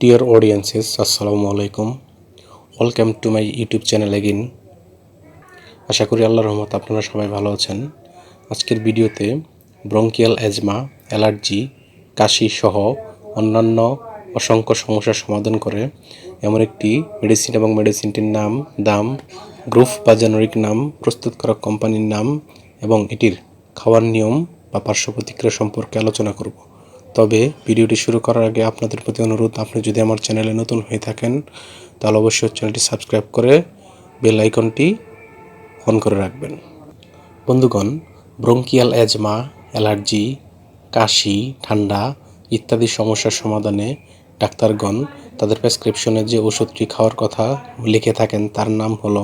Dear audiences, Assalamu alaikum. Welcome to my YouTube channel again. আশা করি আল্লাহর রহমত আপনারা সবাই ভালো আছেন আজকের ভিডিওতে ব্রঙ্কিয়াল অ্যাজমা অ্যালার্জি কাশি সহ অন্যান্য অসংখ্য সমস্যার সমাধান করে এমন একটি মেডিসিন এবং মেডিসিনটির নাম দাম গ্রুপ বা জেনারিক নাম প্রস্তুত করা কোম্পানির নাম এবং এটির খাওয়ার নিয়ম বা পার্শ্ব প্রতিক্রিয়া সম্পর্কে আলোচনা করব তবে ভিডিওটি শুরু করার আগে আপনাদের প্রতি অনুরোধ, আপনি যদি আমার চ্যানেলে নতুন হয়ে থাকেন, তাহলে অবশ্যই চ্যানেলটি সাবস্ক্রাইব করে বেল আইকনটি অন করে রাখবেন। বন্ধুগণ, ব্রঙ্কিয়াল অ্যাজমা অ্যালার্জি, কাশি, ঠান্ডা ইত্যাদি সমস্যার সমাধানে ডাক্তারগণ তাদের প্রেসক্রিপশনে যে ওষুধটি খাওয়ার কথা লিখে থাকেন, তার নাম হলো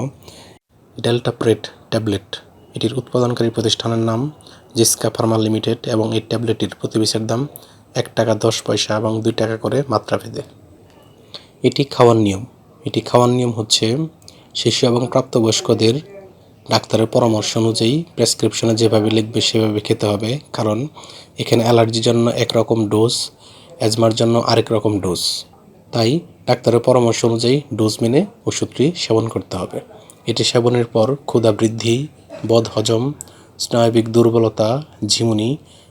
ডেল্টাপ্রেট ট্যাবলেট। এটির উৎপাদনকারী প্রতিষ্ঠানের নাম জিসকা ফার্মা লিমিটেড এবং এই ট্যাবলেটটির প্রতি পিসের দাম এক টাকা দশ পয়সা এবং দুই টাকা করে মাত্রাভেদে এটি খাওয়ার নিয়ম। এটি খাওয়ার নিয়ম হচ্ছে শিশু এবং প্রাপ্তবয়স্কদের ডাক্তারের পরামর্শ অনুযায়ী প্রেসক্রিপশনে যেভাবে লিখবে সেভাবে খেতে হবে, কারণ এখানে অ্যালার্জির জন্য একরকম ডোজ, অ্যাজমার জন্য আরেক রকম ডোজ। তাই ডাক্তারের পরামর্শ অনুযায়ী ডোজ মেনে ওষুধটি সেবন করতে হবে। এটি সেবনের পর ক্ষুধা বৃদ্ধি বদ হজম স্নায়বিক দুর্বলতা, ঝিমুনি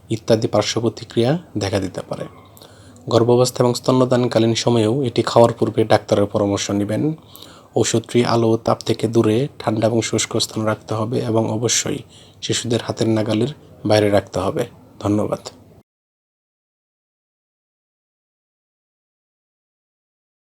ইত্যাদি পার্শ্ব প্রতিক্রিয়া দেখা দিতে পারে। গর্ভাবস্থা এবং স্তন্যদানকালীন সময়েও এটি খাওয়ার পূর্বে ডাক্তারের পরামর্শ নেবেন। ওষুধটি আলো, তাপ থেকে দূরে, ঠান্ডা এবং শুষ্ক স্থান রাখতে হবে এবং অবশ্যই শিশুদের হাতের নাগালের বাইরে রাখতে হবে। ধন্যবাদ।